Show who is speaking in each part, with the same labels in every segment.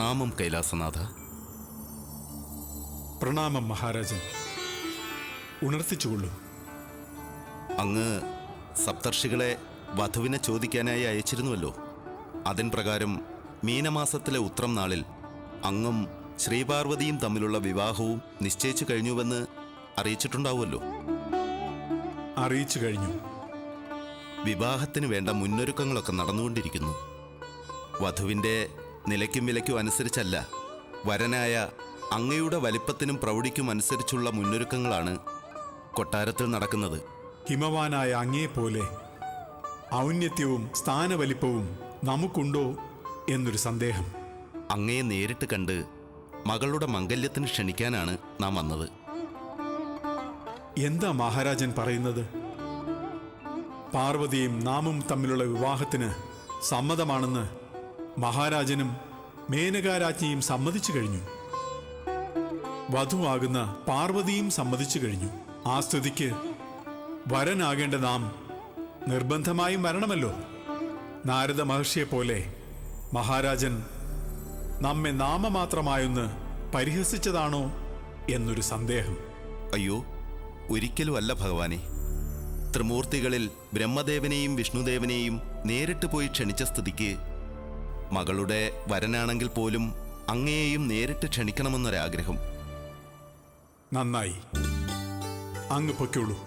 Speaker 1: പ്രണാമം കൈലാസനാഥ.
Speaker 2: പ്രണാമം മഹാരാജൻ. ഉണർത്തിച്ചുകൊള്ളൂ
Speaker 1: അങ്ങ് സപ്തർഷികളെ വധുവിനെ ചോദിക്കാനായി അയച്ചിരുന്നുവല്ലോ. അതിൻ പ്രകാരം മീനമാസത്തിലെ ഉത്രം നാളിൽ അങ്ങും ശ്രീപാർവതിയും തമ്മിലുള്ള വിവാഹവും നിശ്ചയിച്ചു കഴിഞ്ഞുവെന്ന് അറിയിച്ചിട്ടുണ്ടാവുമല്ലോ.
Speaker 2: അറിയിച്ചു കഴിഞ്ഞു.
Speaker 1: വിവാഹത്തിന് വേണ്ട മുന്നൊരുക്കങ്ങളൊക്കെ നടന്നുകൊണ്ടിരിക്കുന്നു. വധുവിന്റെ നിലയ്ക്കും വിലയ്ക്കും അനുസരിച്ചല്ല. വരനായ അങ്ങയുടെ വലിപ്പത്തിനും പ്രൗഢിക്കും അനുസരിച്ചുള്ള മുന്നൊരുക്കങ്ങളാണ് കൊട്ടാരത്തിൽ നടക്കുന്നത്.
Speaker 2: ഹിമവാനായ അങ്ങയെപ്പോലെ ഔന്നത്യവും സ്ഥാനവലിപ്പവും നമുക്കുണ്ടോ എന്നൊരു സന്ദേഹം.
Speaker 1: അങ്ങയെ നേരിട്ട് കണ്ട് മകളുടെ മംഗല്യത്തിന് ക്ഷണിക്കാനാണ് നാം വന്നത്.
Speaker 2: എന്താ മഹാരാജൻ പറയുന്നത്? പാർവതിയും നാമും തമ്മിലുള്ള വിവാഹത്തിന് സമ്മതമാണെന്ന് മഹാരാജനും മേനകാരാജ്ഞിയും സമ്മതിച്ചു കഴിഞ്ഞു. വധുവാകുന്ന പാർവതിയും സമ്മതിച്ചു കഴിഞ്ഞു. ആ സ്ഥിതിക്ക് വരനാകേണ്ട നാം നിർബന്ധമായും വരണമല്ലോ. നാരദ മഹർഷിയെ പോലെ മഹാരാജൻ നമ്മെ നാമമാത്രമായൊന്ന് പരിഹസിച്ചതാണോ എന്നൊരു സന്ദേഹം.
Speaker 1: അയ്യോ ഒരിക്കലും അല്ല ഭഗവാനെ. ത്രിമൂർത്തികളിൽ ബ്രഹ്മദേവനെയും വിഷ്ണുദേവനെയും നേരിട്ട് പോയി ക്ഷണിച്ച സ്ഥിതിക്ക് മകളുടെ വരനാണെങ്കിൽ പോലും അങ്ങയെയും നേരിട്ട് ക്ഷണിക്കണമെന്നൊരാഗ്രഹം.
Speaker 2: നന്നായി. അങ്ങ് പൊയ്ക്കോളൂ.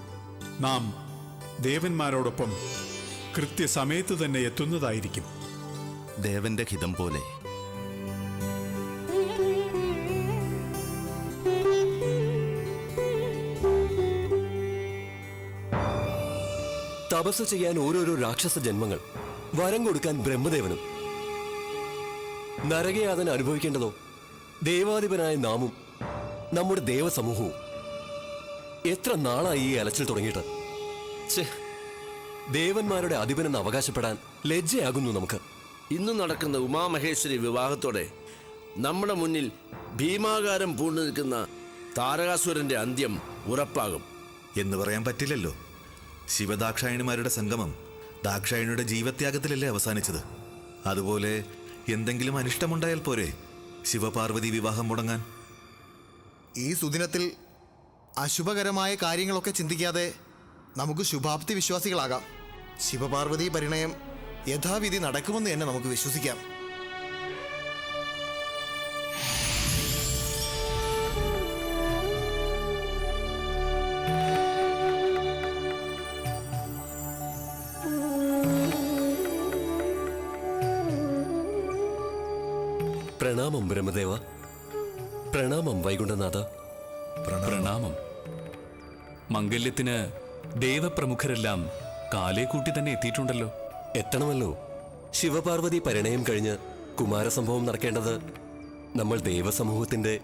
Speaker 2: നാം ദേവന്മാരോടൊപ്പം കൃത്യസമയത്ത് തന്നെ എത്തുന്നതായിരിക്കും.
Speaker 1: ദേവന്റെ ഹിതം പോലെ.
Speaker 3: തപസ് ചെയ്യാൻ ഓരോരോ രാക്ഷസ ജന്മങ്ങൾ വരം കൊടുക്കാൻ ബ്രഹ്മദേവനും നരകയാതന അനുഭവിക്കേണ്ടതോ? ദേവാധിപനായ നാമും നമ്മുടെ ദേവസമൂഹവും. എത്ര നാളായി ഈ അലച്ചിൽ തുടങ്ങിയിട്ട്? ഛേ ദേവന്മാരുടെ അധിപനെന്ന് അവകാശപ്പെടാൻ ലജ്ജയാകുന്നു നമുക്ക്.
Speaker 4: ഇന്ന് നടക്കുന്ന ഉമാമഹേശ്വരി വിവാഹത്തോടെ നമ്മുടെ മുന്നിൽ ഭീമാകാരം പൂണ്ടു നിൽക്കുന്ന താരകാസുരന്റെ അന്ത്യം ഉറപ്പാകും.
Speaker 5: എന്ന് പറയാൻ പറ്റില്ലല്ലോ. ശിവദാക്ഷായണിമാരുടെ സംഗമം ദാക്ഷായണിയുടെ ജീവത്യാഗത്തിലല്ലേ അവസാനിച്ചത്. അതുപോലെ എന്തെങ്കിലും അനിഷ്ടമുണ്ടായാൽ പോരെ. ശിവപാർവതി വിവാഹം മുടങ്ങാൻ.
Speaker 6: ഈ സുദിനത്തിൽ അശുഭകരമായ കാര്യങ്ങളൊക്കെ ചിന്തിക്കാതെ നമുക്ക് ശുഭാപ്തി വിശ്വാസികളാകാം. ശിവപാർവതി പരിണയം യഥാവിധി നടക്കുമെന്ന് തന്നെ നമുക്ക് വിശ്വസിക്കാം.
Speaker 3: പ്രണാമം ബ്രഹ്മദേവ. പ്രണാമം വൈകുണ്ഠനാഥ.
Speaker 7: പ്രണാമം. മംഗല്യത്തിന് ദേവപ്രമുഖരെല്ലാം കാലേ കൂട്ടി തന്നെ എത്തിയിട്ടുണ്ടല്ലോ.
Speaker 3: എത്തണമല്ലോ. ശിവപാർവതി പരിണയം കഴിഞ്ഞ് കുമാരസംഭവം നടക്കേണ്ടത് നമ്മൾ ദേവസമൂഹത്തിന്റെ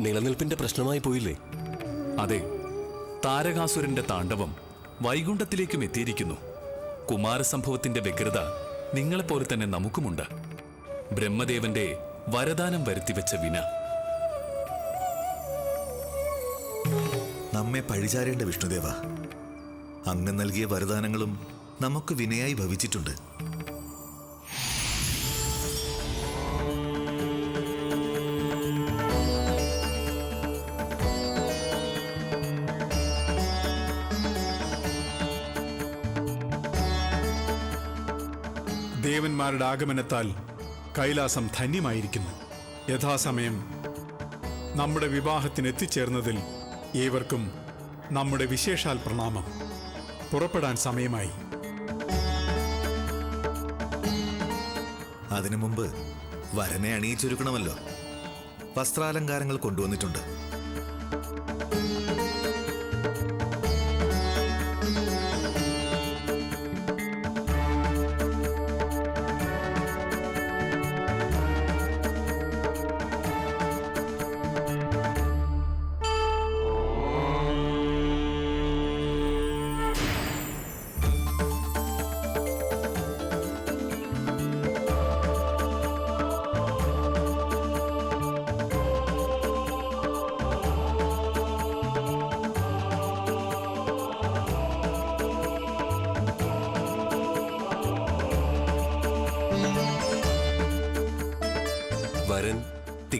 Speaker 3: നിലനിൽപ്പിന്റെ പ്രശ്നമായി പോയില്ലേ?
Speaker 7: അതെ. താരകാസുരന്റെ താണ്ഡവം വൈകുണ്ഠത്തിലേക്കും എത്തിയിരിക്കുന്നു. കുമാരസംഭവത്തിന്റെ വ്യഗ്രത നിങ്ങളെപ്പോലെ തന്നെ നമുക്കുമുണ്ട്. ബ്രഹ്മദേവന്റെ വരദാനം വരുത്തിവെച്ച വിന.
Speaker 5: നമ്മെ പഴിചാരേണ്ട വിഷ്ണുദേവ. അങ്ങ് നൽകിയ വരദാനങ്ങളും നമുക്ക് വിനയായി ഭവിച്ചിട്ടുണ്ട്.
Speaker 2: ദേവന്മാരുടെ ആഗമനത്താൽ കൈലാസം ധന്യമായിരിക്കുന്നു. യഥാസമയം നമ്മുടെ വിവാഹത്തിന് എത്തിച്ചേർന്നതിൽ ഏവർക്കും നമ്മുടെ വിശേഷാൽ പ്രണാമം. പുറപ്പെടാൻ സമയമായി.
Speaker 5: അതിനു മുമ്പ് വരനെ അണിയിച്ചൊരുക്കണമല്ലോ. വസ്ത്രാലങ്കാരങ്ങൾ കൊണ്ടുവന്നിട്ടുണ്ട്.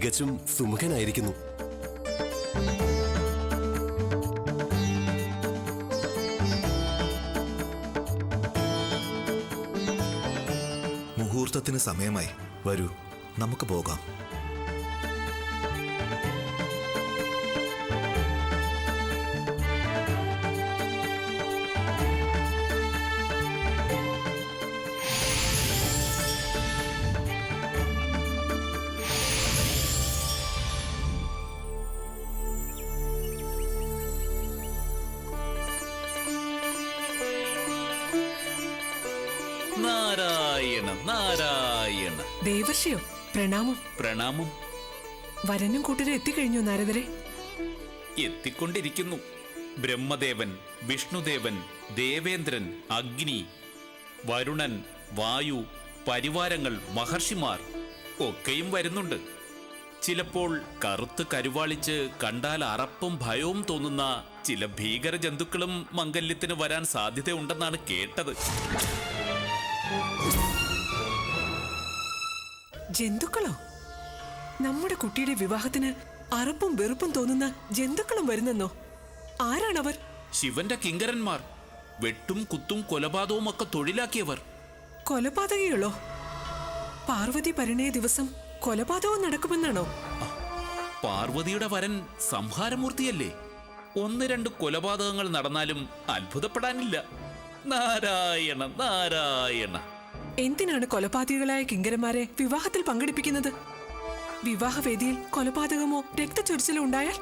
Speaker 3: തികച്ചും സുമുഖനായിരിക്കുന്നു.
Speaker 5: മുഹൂർത്തത്തിന് സമയമായി. വരൂ നമുക്ക് പോകാം.
Speaker 8: ദേവർഷിയോ പ്രണാമം.
Speaker 7: പ്രണാമം.
Speaker 8: വരനും കൂട്ടരും എത്തിക്കഴിഞ്ഞു നാരദരെ?
Speaker 7: എത്തിക്കൊണ്ടിരിക്കുന്നു. ബ്രഹ്മദേവൻ വിഷ്ണുദേവൻ ദേവേന്ദ്രൻ അഗ്നി വരുണൻ വായു പരിവാരങ്ങൾ മഹർഷിമാർ ഒക്കെയും വരുന്നുണ്ട്. ചിലപ്പോൾ കറുത്ത് കരുവാളിച്ച് കണ്ടാൽ അറപ്പും ഭയവും തോന്നുന്ന ചില ഭീകര ജന്തുക്കളും മംഗല്യത്തിന് വരാൻ സാധ്യതയുണ്ടെന്നാണ് കേട്ടത്.
Speaker 8: ജന്തുക്കളോ? നമ്മുടെ കുട്ടിയുടെ വിവാഹത്തിന് അറപ്പും വെറുപ്പും തോന്നുന്ന ജന്തുക്കളും വരുന്നെന്നോ? ആരാണവർ?
Speaker 7: ശിവന്റെ കിങ്കരന്മാർ. വെട്ടും കുത്തും കൊലപാതകവും ഒക്കെ തൊഴിലാക്കിയവർ.
Speaker 8: കൊലപാതകയുള്ളോ? പാർവതി പരിണയ ദിവസം കൊലപാതകം നടക്കുമെന്നാണോ?
Speaker 7: പാർവതിയുടെ വരൻ സംഹാരമൂർത്തിയല്ലേ? ഒന്ന് രണ്ട് കൊലപാതകങ്ങൾ നടന്നാലും അത്ഭുതപ്പെടാനില്ല. നാരായണ നാരായണ.
Speaker 8: എന്തിനാണ് കൊലപാതകികളായ കിങ്കരന്മാരെ വിവാഹത്തിൽ പങ്കെടുപ്പിക്കുന്നത്? വിവാഹവേദിയിൽ കൊലപാതകമോ രക്തച്ചൊരിച്ചിലോ ഉണ്ടായാൽ?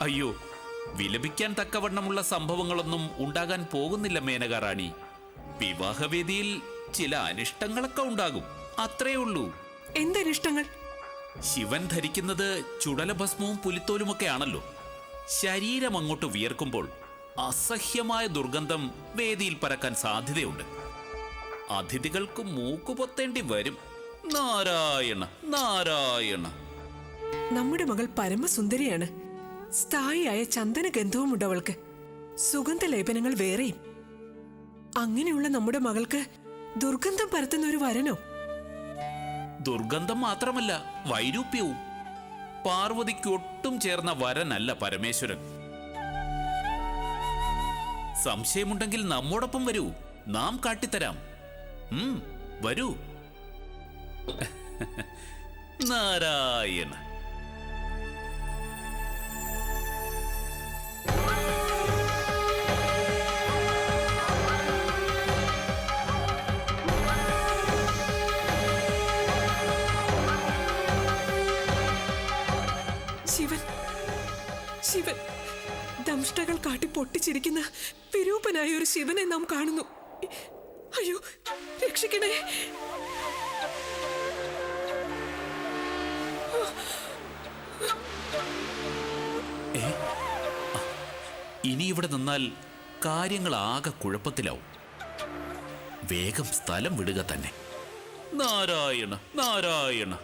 Speaker 7: അയ്യോ വിലപിക്കാൻ തക്കവണ്ണമുള്ള സംഭവങ്ങളൊന്നും ഉണ്ടാകാൻ പോകുന്നില്ല മേനക റാണി. വിവാഹവേദിയിൽ ചില അനിഷ്ടങ്ങളൊക്കെ ഉണ്ടാകും അത്രേ ഉള്ളൂ.
Speaker 8: എന്തനിഷ്ടങ്ങൾ?
Speaker 7: ശിവൻ ധരിക്കുന്നത് ചുടലഭസ്മവും പുലിത്തോലുമൊക്കെ ആണല്ലോ. ശരീരം അങ്ങോട്ട് വിയർക്കുമ്പോൾ അസഹ്യമായ ദുർഗന്ധം വേദിയിൽ പരക്കാൻ സാധ്യതയുണ്ട്. അതിഥികൾക്ക് മൂക്കുപൊത്തേണ്ടി വരും. നാരായണ നാരായണ.
Speaker 8: നമ്മുടെ മകൾ പരമസുന്ദരിയാണ്. സ്ഥായിയായ ചന്ദന ഗന്ധവുമുണ്ട് അവൾക്ക് സുഗന്ധലേപനങ്ങൾ വേറെയും. അങ്ങനെയുള്ള നമ്മുടെ മകൾക്ക് ദുർഗന്ധം പരത്തുന്ന ഒരു വരനോ?
Speaker 7: ദുർഗന്ധം മാത്രമല്ല വൈരൂപ്യവും. പാർവതിക്ക് ഒട്ടും ചേർന്ന വരനല്ല പരമേശ്വരൻ. സംശയമുണ്ടെങ്കിൽ നമ്മോടൊപ്പം വരൂ. നാം കാട്ടിത്തരാം. വരൂ. നാരായണ
Speaker 8: ശിവൻ കാട്ടി പൊട്ടിച്ചിരിക്കുന്ന വിരൂപനായ ഒരു ശിവനെ നാം കാണുന്നു. അയ്യോ രക്ഷിക്കണേ.
Speaker 7: ഇനി ഇവിടെ നിന്നാൽ കാര്യങ്ങൾ ആകെ കുഴപ്പത്തിലാവും. വേഗം സ്ഥലം വിടുക തന്നെ. നാരായണ നാരായണ.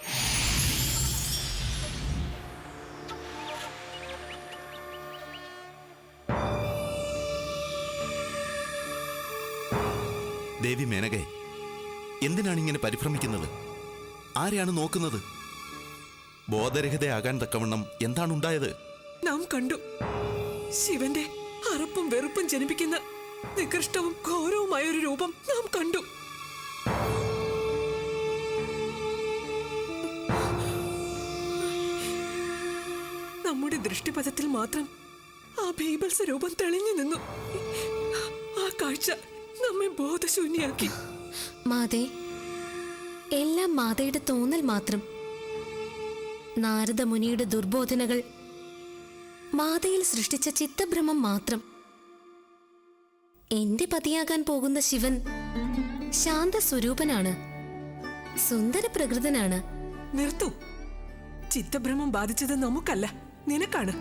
Speaker 1: ദേവി മേനകെ എന്തിനാണ് ഇങ്ങനെ പരിഭ്രമിക്കുന്നത്? ആരെയാണ് നോക്കുന്നത്? ബോധരഹിതയാകാൻ തക്കവണ്ണം എന്താണ് ഉണ്ടായത്?
Speaker 8: നാം കണ്ടു. ശിവന്റെ അറപ്പും വെറുപ്പും ജനിപ്പിക്കുന്ന നികൃഷ്ടവും ഘോരവുമായ ഒരു രൂപം നാം കണ്ടു. നമ്മുടെ ദൃഷ്ടിപഥത്തിൽ മാത്രം ആ ഭീപത്സ രൂപം തെളിഞ്ഞു നിന്നു. ആ കാഴ്ച നമ്മെ ബോധശൂന്യാക്കി
Speaker 9: മാതേ എല്ലാം മാതയുടെ തോന്നൽ മാത്രം. നാരദമുനിയുടെ ദുർബോധനകൾ മാതയിൽ സൃഷ്ടിച്ച ചിത്തഭ്രമം മാത്രം. എന്റെ പതിയാകാൻ പോകുന്ന ശിവൻ ശാന്ത സ്വരൂപനാണ് സുന്ദര പ്രകൃതനാണ്
Speaker 8: നിർത്തു. ചിത്തഭ്രമം ബാധിച്ചത് നമുക്കല്ല നിനക്കാണ്.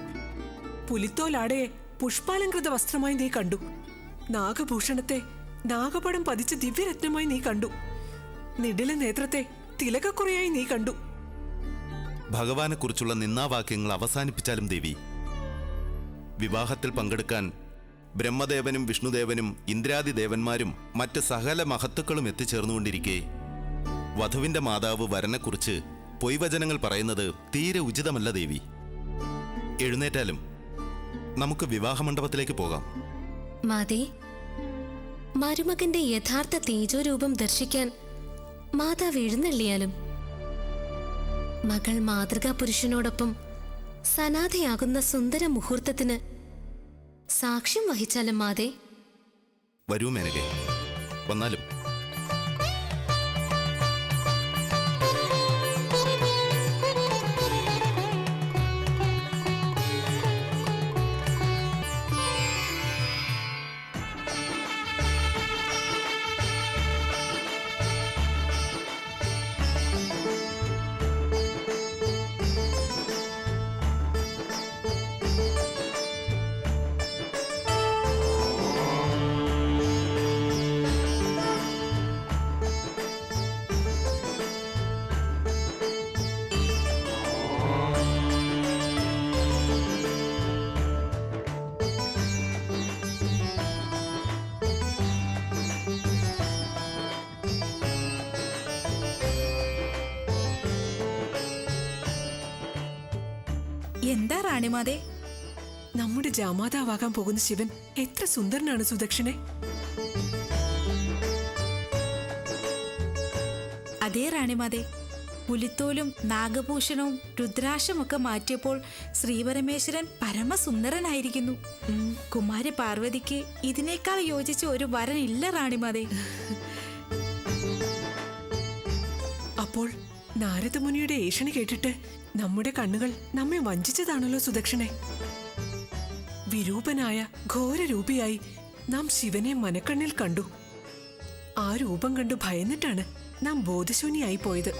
Speaker 8: പുലിത്തോലാടയെ പുഷ്പാലങ്കൃത വസ്ത്രമായി നീ കണ്ടു. നാഗഭൂഷണത്തെ നാഗപടം പതിച്ച ദിവ്യരത്നമായി നീ കണ്ടു. നിടില നേത്രത്തെ തിലകക്കുറയായി നീ കണ്ടു.
Speaker 1: ഭഗവാനെക്കുറിച്ചുള്ള നിന്നാവാക്യങ്ങൾ അവസാനിപ്പിച്ചാലും ദേവി. വിവാഹത്തിൽ പങ്കെടുക്കാൻ ബ്രഹ്മദേവനും വിഷ്ണുദേവനും ഇന്ദ്രാദി ദേവന്മാരും മറ്റ് സകല മഹത്തുക്കളും എത്തിച്ചേർന്നുകൊണ്ടിരിക്കെ. വധുവിന്റെ മാതാവ് വരനെക്കുറിച്ച് പൊയ്വചനങ്ങൾ പറയുന്നത് തീരെ ഉചിതമല്ല ദേവി. എഴുന്നേറ്റാലും നമുക്ക് വിവാഹമണ്ഡപത്തിലേക്ക് പോകാം.
Speaker 9: മാതേ മരുമകന്റെ യഥാർത്ഥ തേജോരൂപം ദർശിക്കാൻ മാതാവ് എഴുന്നള്ളിയാലും മകൾ മാതൃകാ പുരുഷനോടൊപ്പം സനാഥയാകുന്ന സുന്ദര മുഹൂർത്തത്തിന് സാക്ഷ്യം വഹിച്ചാലും മാതേ.
Speaker 1: വരൂ മേനകെ. വന്നാലും
Speaker 10: റാണിമാതേ
Speaker 8: നമ്മുടെ ജാമാതാവാകാൻ പോകുന്ന ശിവൻ എത്ര സുന്ദരനാണ് സുദക്ഷിണെ.
Speaker 10: അതേ റാണിമാതെ പുലിത്തോലും നാഗഭൂഷണവും രുദ്രാശമൊക്കെ മാറ്റിയപ്പോൾ ശ്രീപരമേശ്വരൻ പരമസുന്ദരനായിരിക്കുന്നു. കുമാര പാർവതിക്ക് ഇതിനേക്കാൾ യോജിച്ച ഒരു വരനില്ല റാണിമാതെ റാണിമാതേ
Speaker 8: അപ്പോൾ നാരദമുനിയുടെ ഏഷണി കേട്ടിട്ട് നമ്മുടെ കണ്ണുകൾ നമ്മെ വഞ്ചിച്ചതാണല്ലോ സുദക്ഷിണെ. വിരൂപനായ ഘോരരൂപിയായി നാം ശിവനെ മനക്കണ്ണിൽ കണ്ടു. ആ രൂപം കണ്ടു ഭയന്നിട്ടാണ് നാം ബോധശൂന്യായി പോയത്.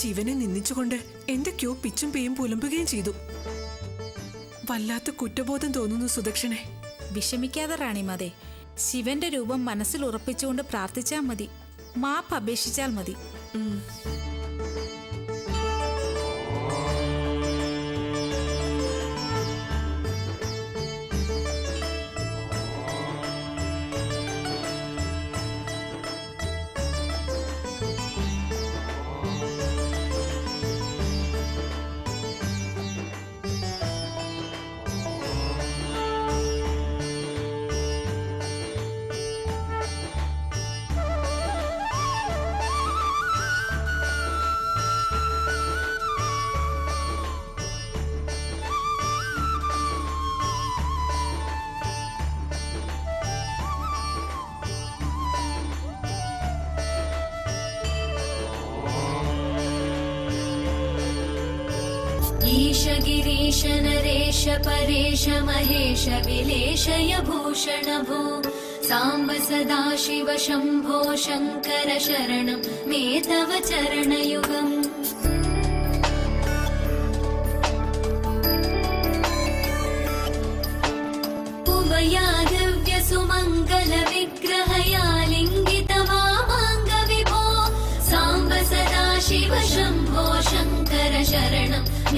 Speaker 8: ശിവനെ നിന്ദിച്ചുകൊണ്ട് എന്തൊക്കെയോ പിച്ചും പേയും പുലമ്പുകയും ചെയ്തു. വല്ലാത്ത കുറ്റബോധം തോന്നുന്നു സുദക്ഷിണെ.
Speaker 10: വിഷമിക്കാതെ റാണിമാതേ ശിവന്റെ രൂപം മനസ്സിൽ ഉറപ്പിച്ചുകൊണ്ട് പ്രാർത്ഥിച്ചാൽ മതി. മാപ്പ് അപേക്ഷിച്ചാൽ മതി.
Speaker 9: गिरीश नरेश परेश महेश विलेशय भूषण भो साम्ब सदा शिव शम्भो शङ्कर शरणं मे तव चरणयुगम्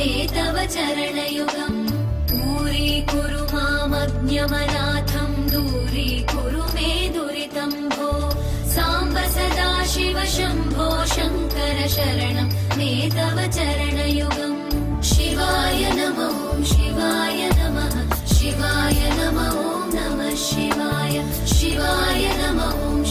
Speaker 9: मे तव चरणयुगम्। दूरीकुरु मामज्ञमनाथं दूरीकुरु मे दुरितं भो साम्ब सदा शिव शम्भो शङ्कर शरणं मे तव चरणयुगम्। शिवाय नमो शिवाय नमः शिवाय नमो नमः शिवाय शिवाय नमो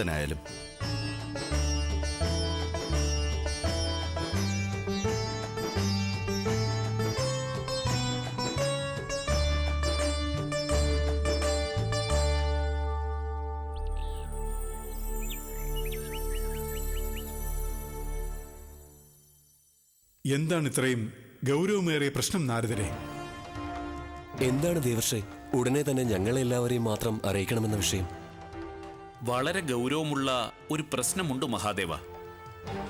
Speaker 1: ആഗതനായാലും
Speaker 2: എന്താണ് ഇത്രയും ഗൗരവമേറിയ പ്രശ്നം നാരദരെ?
Speaker 3: എന്താണ് ദേവർഷെ? ഉടനെ തന്നെ ഞങ്ങളെല്ലാവരെയും മാത്രം അറിയിക്കണമെന്ന വിഷയം.
Speaker 7: വളരെ ഗൗരവമുള്ള ഒരു പ്രശ്നമുണ്ട് മഹാദേവ.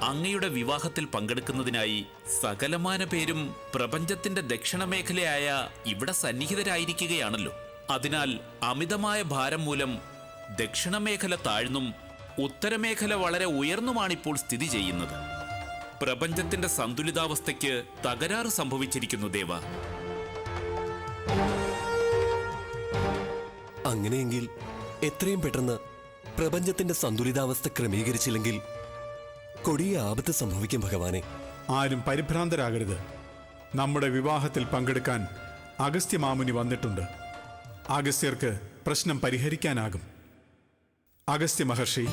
Speaker 7: അങ്ങയുടെ വിവാഹത്തിൽ പങ്കെടുക്കുന്നതിനായി സകലമാന പേരും പ്രപഞ്ചത്തിന്റെ ദക്ഷിണമേഖലയായ ഇവിടെ സന്നിഹിതരായിരിക്കുകയാണല്ലോ. അതിനാൽ അമിതമായ ഭാരം മൂലം ദക്ഷിണമേഖല താഴ്ന്നും ഉത്തരമേഖല വളരെ ഉയർന്നുമാണിപ്പോൾ സ്ഥിതി ചെയ്യുന്നത്. പ്രപഞ്ചത്തിന്റെ സന്തുലിതാവസ്ഥയ്ക്ക് തകരാറ് സംഭവിച്ചിരിക്കുന്നു ദേവ.
Speaker 3: അങ്ങനെയെങ്കിൽ എത്രയും പെട്ടെന്ന് പ്രപഞ്ചത്തിന്റെ സന്തുലിതാവസ്ഥ ക്രമീകരിച്ചില്ലെങ്കിൽ കൊടിയ ആപത്ത് സംഭവിക്കും ഭഗവാനെ.
Speaker 2: ആരും പരിഭ്രാന്തരാകരുത്. നമ്മുടെ വിവാഹത്തിൽ പങ്കെടുക്കാൻ അഗസ്ത്യ മാമുനി വന്നിട്ടുണ്ട്. അഗസ്ത്യർക്ക് പ്രശ്നം പരിഹരിക്കാനാകും. അഗസ്ത്യ മഹർഷി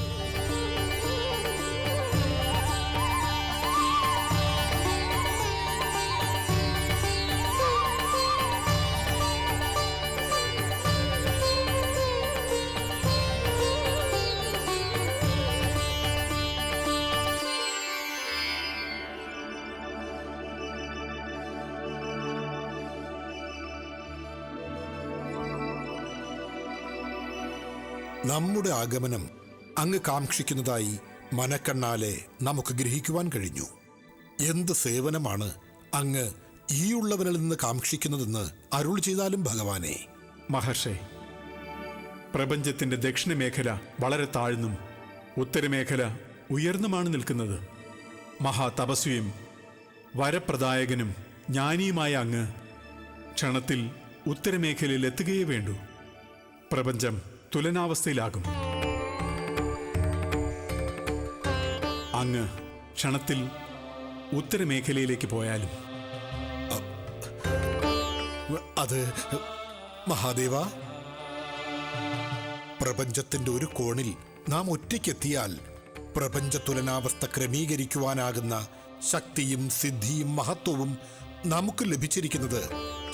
Speaker 11: നമ്മുടെ ആഗമനം അങ്ങ് കാക്ഷിക്കുന്നതായി മനക്കണ്ണാലെ നമുക്ക് ഗ്രഹിക്കുവാൻ കഴിഞ്ഞു. എന്ത് സേവനമാണ് അങ്ങ് ഈയുള്ളവനിൽ നിന്ന് കാക്ഷിക്കുന്നതെന്ന് അരുൾ ചെയ്താലും ഭഗവാനെ.
Speaker 2: മഹർഷേ പ്രപഞ്ചത്തിന്റെ ദക്ഷിണമേഖല വളരെ താഴ്ന്നും ഉത്തരമേഖല ഉയർന്നുമാണ് നിൽക്കുന്നത്. മഹാതപസ്വിയും വരപ്രദായകനും ജ്ഞാനിയുമായ അങ്ങ് ക്ഷണത്തിൽ ഉത്തരമേഖലയിൽ എത്തുകയേ വേണ്ടു. പ്രപഞ്ചം തുലനാവസ്ഥയിലാകും അങ്ങ് ക്ഷണത്തിൽ ഉത്തരമേഖലയിലേക്ക് പോയാലും.
Speaker 11: അത് മഹാദേവ പ്രപഞ്ചത്തിന്റെ ഒരു കോണിൽ നാം ഒറ്റയ്ക്കെത്തിയാൽ പ്രപഞ്ച തുലനാവസ്ഥ ക്രമീകരിക്കുവാനാകുന്ന ശക്തിയും സിദ്ധിയും മഹത്വവും നമുക്ക് ലഭിച്ചിരിക്കുന്നത്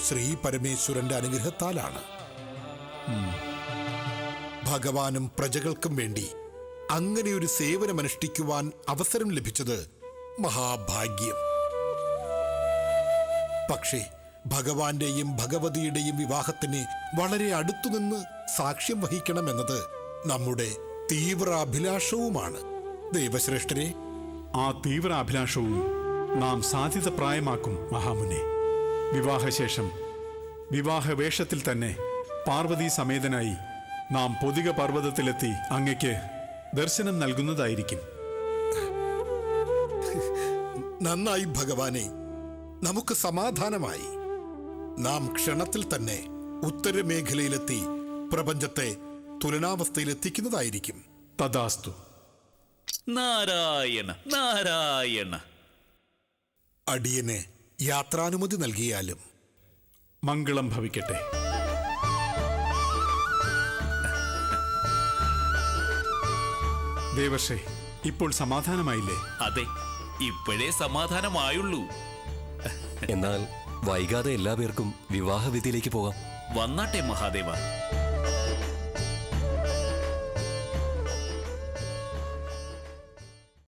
Speaker 11: ശ്രീ പരമേശ്വരന്റെ അനുഗ്രഹത്താലാണ്. ഭഗവാനും പ്രജകൾക്കും വേണ്ടി അങ്ങനെ ഒരു സേവനമനുഷ്ഠിക്കുവാൻ അവസരം ലഭിച്ചത് മഹാഭാഗ്യം. പക്ഷേ ഭഗവാന്റെയും ഭഗവതിയുടെയും വിവാഹത്തിന് വളരെ അടുത്തുനിന്ന് സാക്ഷ്യം വഹിക്കണമെന്നത് നമ്മുടെ തീവ്ര അഭിലാഷവുമാണ് ദൈവശ്രേഷ്ഠരെ
Speaker 2: ആ തീവ്ര അഭിലാഷവും നാം സാധ്യത പ്രായമാക്കും മഹാമുനെ. വിവാഹശേഷം വിവാഹവേഷത്തിൽ തന്നെ പാർവതി സമേതനായി നാം പൊതിക പർവതത്തിലെത്തി അങ്ങയ്ക്ക് ദർശനം നൽകുന്നതായിരിക്കും.
Speaker 11: നന്നായി ഭഗവാനെ നമുക്ക് സമാധാനമായി. നാം ക്ഷണത്തിൽ തന്നെ ഉത്തരമേഖലയിലെത്തി പ്രപഞ്ചത്തെ തുലനാവസ്ഥയിലെത്തിക്കുന്നതായിരിക്കും.
Speaker 2: തഥാസ്തു
Speaker 7: നാരായണ നാരായണ.
Speaker 11: അടിയന് യാത്രാനുമതി നൽകിയാലും.
Speaker 2: മംഗളം ഭവിക്കട്ടെ. ദേവർഷേ ഇപ്പോൾ സമാധാനമായില്ലേ?
Speaker 7: അതെ ഇപ്പോഴേ സമാധാനമായുള്ളൂ.
Speaker 3: എന്നാൽ വൈകാതെ എല്ലാ പേർക്കും വിവാഹവിധിയിലേക്ക് പോകാം.
Speaker 7: വന്നാട്ടെ മഹാദേവ.